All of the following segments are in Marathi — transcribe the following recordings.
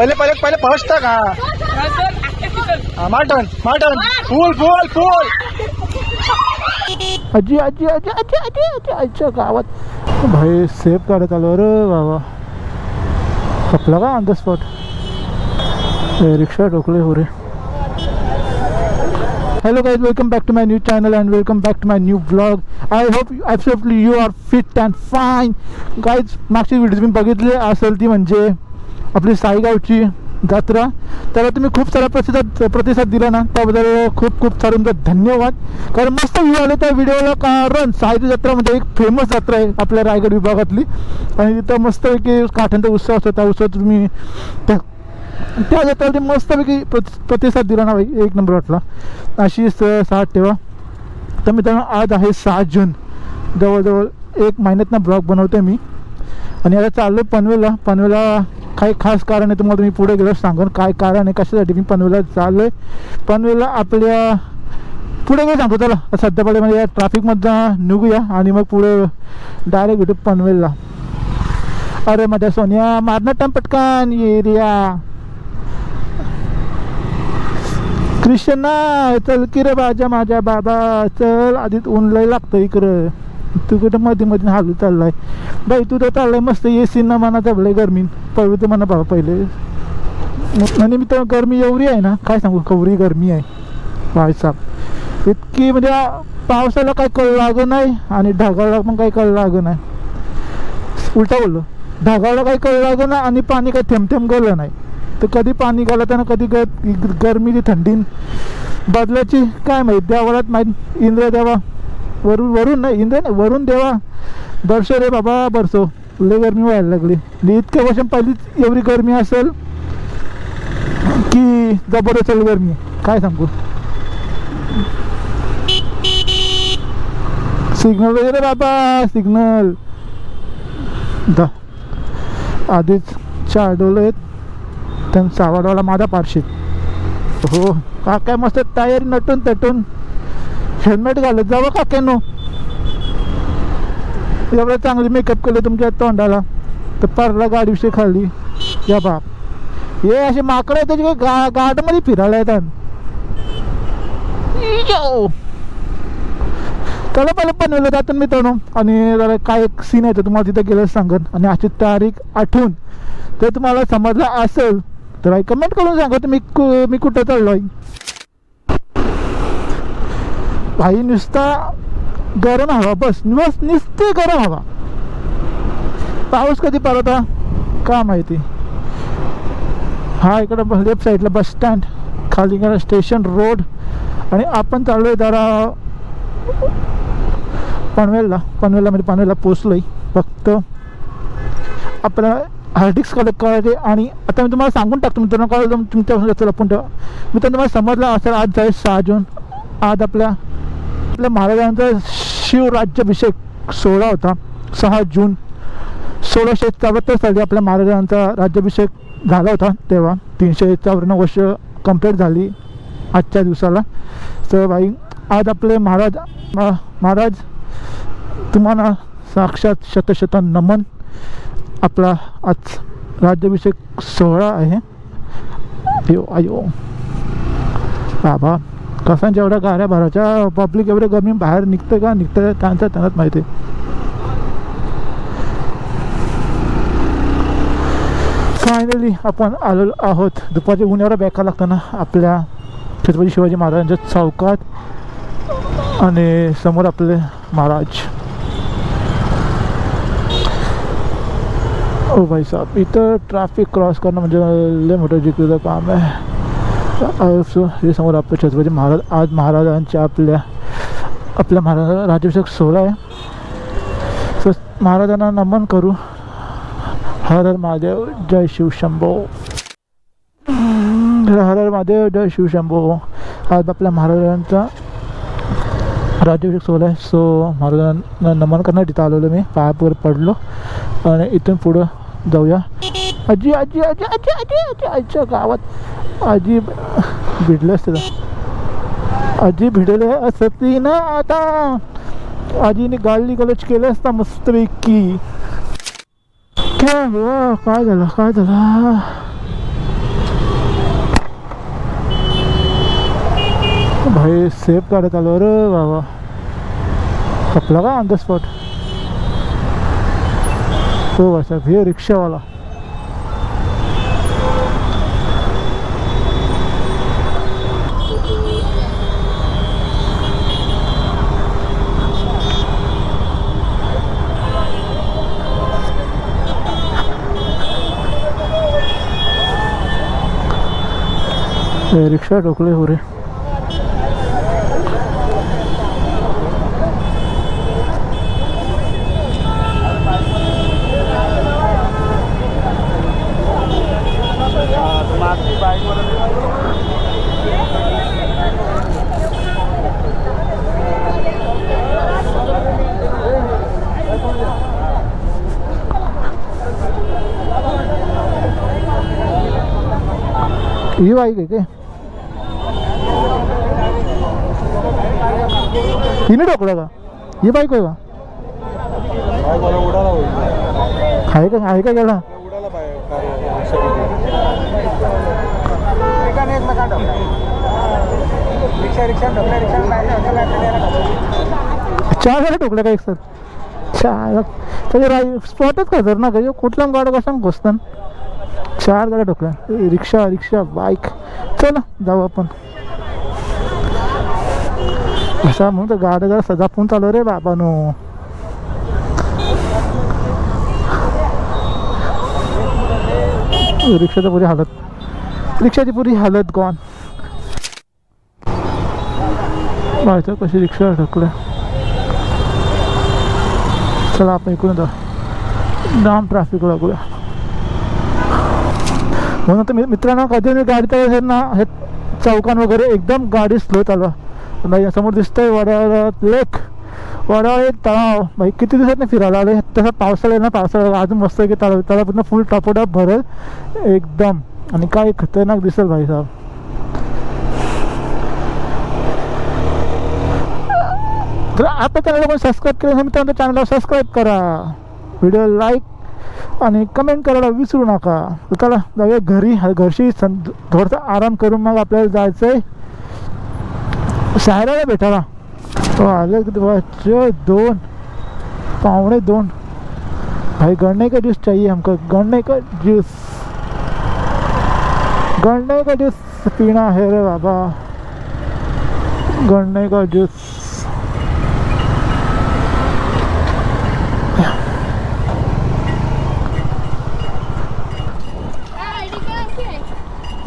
पहिले पहिले पहिले फर्स्ट का हा. हा फुल फुल फुल. आजी आजी आजी आजी आजी आजी आईच्या गावात. भाई सेफ काढत आलो अरे बाबा. कपला का ऑन द स्पॉट रिक्षा ठोकले हो रे Hello guys, welcome back to my new channel and welcome back to my new vlog. I hope you- absolutely you are fit and fine. Guys, मागची व्हिडिओ मी बघितले असेल ती म्हणजे आपली साईगावची जत्रा. त्याला तुम्ही खूप सारा प्रतिसाद प्रतिसाद दिला ना त्याबद्दल खूप खूप सारे धन्यवाद. कारण मस्त व्ह्यू आले त्या व्हिडिओला कारण साईची जत्रा म्हणजे एक फेमस जत्रा आहे आपल्या रायगड विभागातली. आणि तिथं मस्तपैकी काठ्यांचा उत्सव असतो. त्या उत्सवात तुम्ही त्या त्या जत्राला ते मस्तपैकी प्रतिसाद दिला ना भाई. एक नंबर वाटला. अशी स- साथ ठेवा. तर मित्रांनो आज आहे सहा जून. जवळजवळ एक महिन्यातनं ब्लॉग बनवतो मी. आणि आता चाललो पनवेलला. पनवेला काही खास कारण आहे तुम्हाला तुम्ही पुढे गेलं सांगून काय कारण आहे कशासाठी मी पनवेला चाललो आहे पनवेलला आपल्या पुढे गेलं सांगतो त्याला सध्या पडे म्हणजे या ट्रॅफिकमधनं निघूया आणि मग पुढे डायरेक्ट भेटू पनवेलला. अरे माझ्या सोनिया मारणार टाइम पटकन एरिया कृष्णा चल की रे बाजा माझ्या बाबा. चल आधीच ऊन लय लागतं इकडं. तू कुठं मध्ये मध्ये हालू चाललाय? बाई तू तर चाललाय मस्त ए सी ना मना चाललंय गरमी पळू तर म्हणा बाबा पहिले. आणि मी तर गरमी एवढी आहे ना काय सांगू कवरी गरमी आहे. बाय साहेब इतकी म्हणजे पावसाला काय कळ लागं नाही आणि ढगाला पण काही कळ लागं नाही. उलटा बोललो. ढगाला काही कळ लागत नाही आणि पाणी काही थेंब थेंब गेलं नाही. तर कधी पाणी घालत ना कधी ग गरमी थंडी बदलाची काय माहीत देवालाच माहीत इंद्र देवा वरून वरून नाही इंद्र नाही वरून देवा. बरसो रे बाबा बरसो. लय गरमी व्हायला लागली. इतक्या वर्ष पहिलीच एवढी गरमी असेल की जबरदस्त गरमी. काय सांगू? सिग्नल वगैरे बाबा सिग्नल. दा. आधीच चार डोलं आहेत. तर सावाडवाला माझा पारशीत हो का काय मस्त तयारी नटून तटून. हेल्मेट घालत जावं काक्यानो एवढं चांगली मेकअप केलं तुमच्या तोंडाला तर परला गाडीविषयी खाल्ली. या बाप. हे असे माकडं आहेत त्याचे गा गार्डमध्ये फिरायला येतात. त्याला पहिले पहिलं पनवेलला मी मित्रांनो. आणि जरा काय एक सीन आहे तर तुम्हाला तिथं गेलं सांगन आणि अशी तारीख आठवून ते तुम्हाला समजलं असेल तर कमेंट करून सांगा तुम्ही कु- मी कुठं चाललो आहे भाई नुसता गरम हवा बस नुस नुसते गरम हवा. पाऊस कधी पडता का माहिती? हा इकडं लेफ्ट साईडला बस स्टँड खाली स्टेशन रोड आणि आपण चाललोय जरा पनवेलला. पनवेलला म्हणजे पनवेलला पोचलो आहे फक्त आपल्याला हार्डिक्स कलेक्ट करायचे आणि आता मी तुम्हाला सांगून टाकतो मित्रांनो कळलं तुमच्यापासून जास्त लपून ठेवा. मित्रांनो तुम्हाला समजलं असेल आज जाईल सहा जून. आज आपल्या आपल्या महाराजांचा शिवराज्याभिषेक सोहळा होता. सहा जून सोळाशे चौऱ्याहत्तर साली आपल्या महाराजांचा राज्याभिषेक झाला होता. तेव्हा तीनशे चौऱ्याण्णव वर्ष कंप्लीट झाली आजच्या दिवसाला. तर बाई आज आपले महाराज महाराज तुम्हाला साक्षात शतशत नमन. आपला आज राज्याभिषेक सोहळा आहे. अयो अयो बाबा. कसांच्या एवढ्या गाड्या भराच्या पब्लिक एवढे गमी बाहेर निघतं का? निघतं त्यांचं त्यांनाच माहिती. आहे फायनली आपण आलो आहोत. दुपारच्या ऊन एवढं बेकार लागतं ना आपल्या छत्रपती शिवाजी महाराजांच्या चौकात आणि समोर आपले महाराज. ओ भाई साहब इथं ट्रॅफिक क्रॉस करणं म्हणजे लय मोठं जिकरीचं काम आहे. हे समोर आपलं छत्रपती महाराज आज महाराजांच्या आपल्या आपल्या महाराज राज्याभिषेक सोहळा आहे. सो महाराजांना नमन करू. हर हर महादेव जय शिवशंभो हर हर महादेव जय शिवशंभो आज आपल्या महाराजांचा राज्याभिषेक सोहळा आहे. सो महाराजांना नमन करण्यासाठी तिथं आलेलो मी. पायावर पडलो. आणि इथून पुढं जाऊया. आजी आजी आजी आजी आजी आजी आजच्या गावात आजी भिडलं असतं आजी भिडले असती ना आता. आजीने गाळली गलोच केलं असता मस्तपैकी. काय काय झालं काय झालं? भाई सेफ़ काढत आलो रे बाबा. खपला का ऑन द स्पॉट तो असा हे रिक्षावाला. हे रिक्षा ठोकले हो रे ही। बाईक आहे काय? हिने ठोकलं का ही बाईक आहे? का आहे का आहे का गेला? उडाला रिक्षा रिक्षा चार गाड्या का एक सर? चार त्याचे राई स्पॉटच का सर ना का कुठला गाड्या कसा घुसतात चार गाड्या ठोकल्या रिक्षा रिक्षा बाईक चला जाऊ आपण. असा म्हणून तर गाड जरा सजापून चालू रे बाबानो. रिक्षाची पुरी हालत. रिक्षाची पुरी हालत गॉन माहिती कशी रिक्षा अडकल्या चला आपण इकडून जाऊ. जाम ट्रॅफिक लागूया. म्हणून तर मी मित्रांनो कधी मी गाडी चालवत ना हे चौकान वगैरे एकदम गाडी स्लो चालवा. नाही समोर दिसतंय वड्याला लेक. वड्याला एक तळाव भाई किती दिवसात नाही फिरायला आले? तसं पावसाळा आहे ना पावसाळा अजून मस्त की तलाव. त्याला पूर्ण फुल टॉपटॉप भरेल. एकदम. आणि काय खतरनाक दिसेल भाई साहेब. तर आता चॅनलला कोणी सबस्क्राईब केलं नाही मित्रांनो चॅनलला सबस्क्राईब करा. व्हिडिओ लाईक आणि कमेंट करायला विसरू नका. चला जाऊया घरी. घरशी सं थोडंसं आराम करून मग आपल्याला जायचं आहे सायराला भेटायला तो वाजचे दोन. पावणे दोन. भाई गन्ने का जूस चाहिए हमको. गन्ने का जूस गन्ने का जूस पीना है रे बाबा. गन्ने का जूस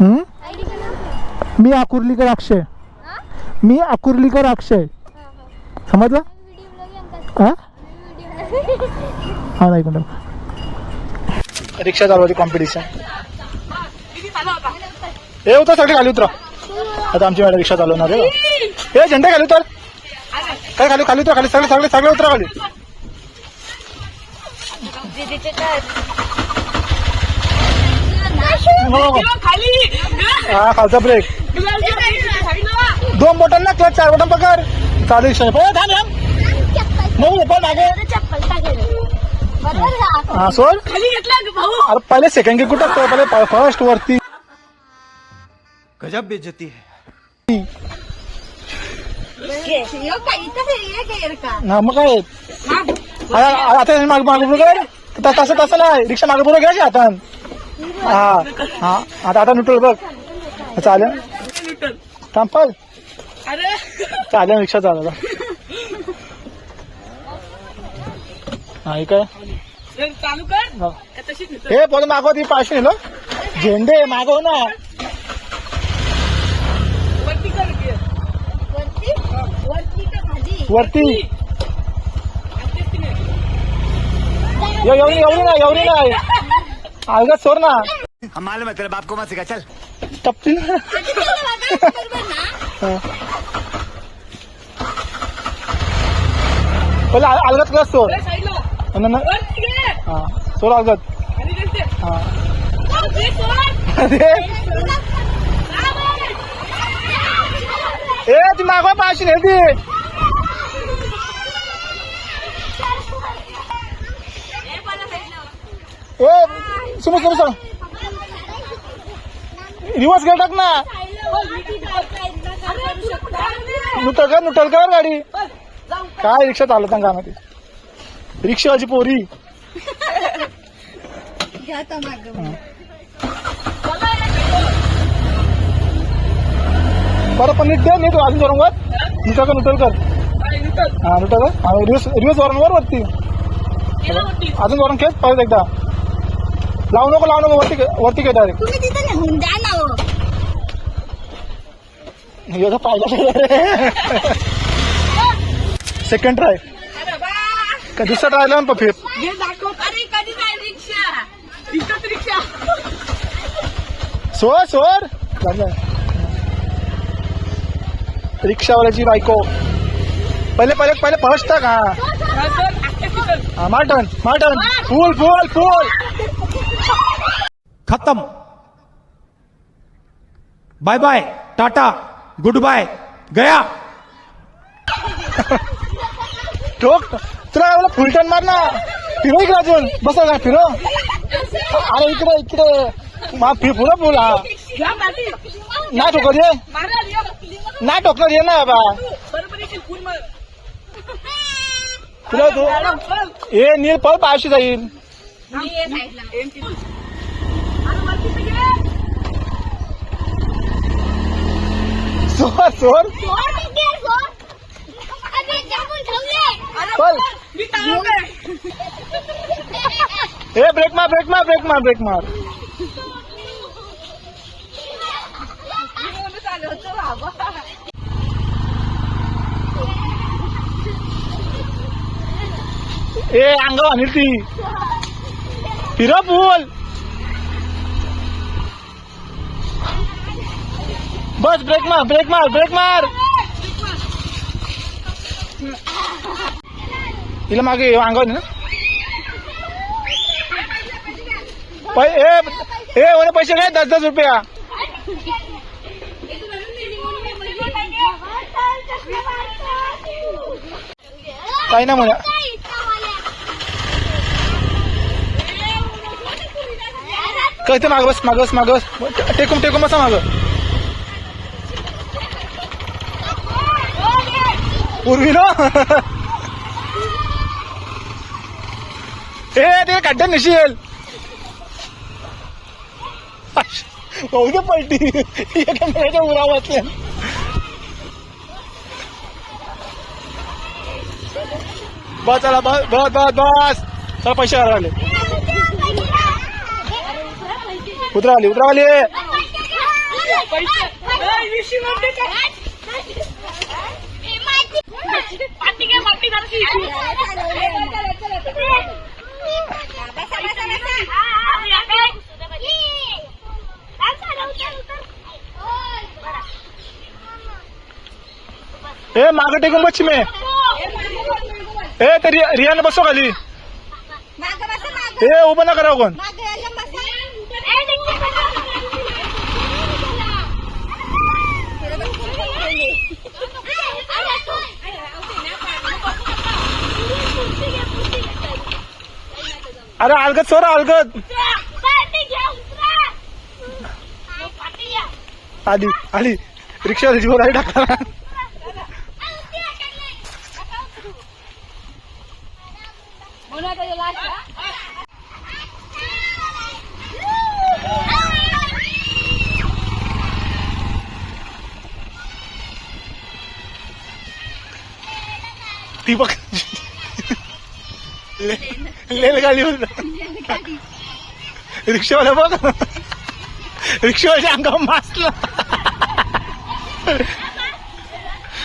हम्म? मी आकुर्लीकर अक्षय. मी आकुर्लीकर अक्षय. समजला? हा? हा नाही कोण रिक्षा चालवायची कॉम्पिटिशन हे उतर सगळे खाली उतरा. आता आमची मॅडम रिक्षा चालवणार आहे. हे झेंडा खाली उतर. काय खाली खाली उतरा खाली सगळे सगळे सगळे उतरा खाली. हो. हा खालचा ब्रेक दोन बटन ना क्लच चार बटन पकड. चालू थांब थांब. मग पण मागे. हा सोड. अरे पहिले सेकंड गे कुठं? पहिले फर्स्ट वरती. गजब बेइज्जती है. हा मग काय? आता- आता हे मागे मागे पुढे कर. त- तसं तसं नाही. रिक्षा मागे पुढे घ्यायची आता. हा हा आता आता न्यूट्रल बघ. चालेल. थांब चालेल रिक्षा चालवला हा हे काय चालू कर. हा. का तशीच? हे बोल मागव ती पाचशे नेलो झेंडे मागव ना. वरती कर. वरती? एवढी एवढी नाही? एवढी नाही अलगत सोड ना. मालूम है तेरे बाप को मत सिखा चल। टप्पी ना. हा. पहिले अल- अलगत क्लास सोड ए, side ला. न- न- वरती घे. हा सोड अलगत आणि तेच ते. हा वरती सोड. अरे ए ती मागवा पाचशे नाही ती ए समज समज समज रिवर्स गेल टाक ना अरे, तुला कुठे नुटल कर नुटल कर गाडी? काय रिक्षा चालत ना गावामध्ये? रिक्षावाची पोरी. बरं पण नीट दे नीट अजून वर. नुटल कर. नुटल कर हा नुटल कर. आणि रिव्स रिव्स वरून वर वरती. अजून वरून खेच परत एकदा. लावू नको लावू नको वरती वरती घे डायरेक्ट हो. पाहिला सेकंड ट्राय का दुसरा ट्राय लावून पण फिर दाखव. अरे कधी जाईल रिक्षा. रिक्षाच रिक्षा. सोर सोर रिक्षावाल्याची बायको. पहिले पहिले पहिले फर्स्ट टाक हा. हा मार्टन मार्टन फुल फुल फुल खत्म. Bye bye tata good bye. गया. ठोक. तुला मला फुल टर्न मार ना. फिरो इकडे अजून. बस ना फिरो. अरे इकडे इकडे. मा फिर फुलं फुल हा नाही ठोकर ये. नाही ठोकणार ये ना बा तुला तू. ए नील पळ पायाशी जाईल मी ये साईडला. M T. अरे वरती तर घे. सोर सोर सोड तिथे, सोड. अरे, जाऊन ठेवले. अरे चल. मी चालवतोय. ए ब्रेक मार ब्रेक मार बस ब्रेक मार ब्रेक मार ब्रेक मार. तिला मागे ये, अंगावर ना ए पैसे काय दस दस रुपया. काही ना म्हणा. कळते मागवस माग बस माग बस माग बस. टेकून टेकून बसा माग. पूर्वी ना? ए ते खड्ड्यात नशील होऊ दे पलटी. एका उरा वाचल्या बस चला बस बस बस बस. चला पैसे घाला आले. उतरावाली ए, वीसशे नोट दे का? पाटी घे, पाटी जराशी. ए मागं टेकून बसची मी ए ते रिया रियाने बसो खाली मागं बसा, मागं. ए उभं ना करा कोण अरे अलगत सोरा अलगत आली आली. रिक्षा जीवर आली टाका ती बघ. लेल गाडीवर रिक्षावाला बघ. रिक्षावाल्या अंगावर मासला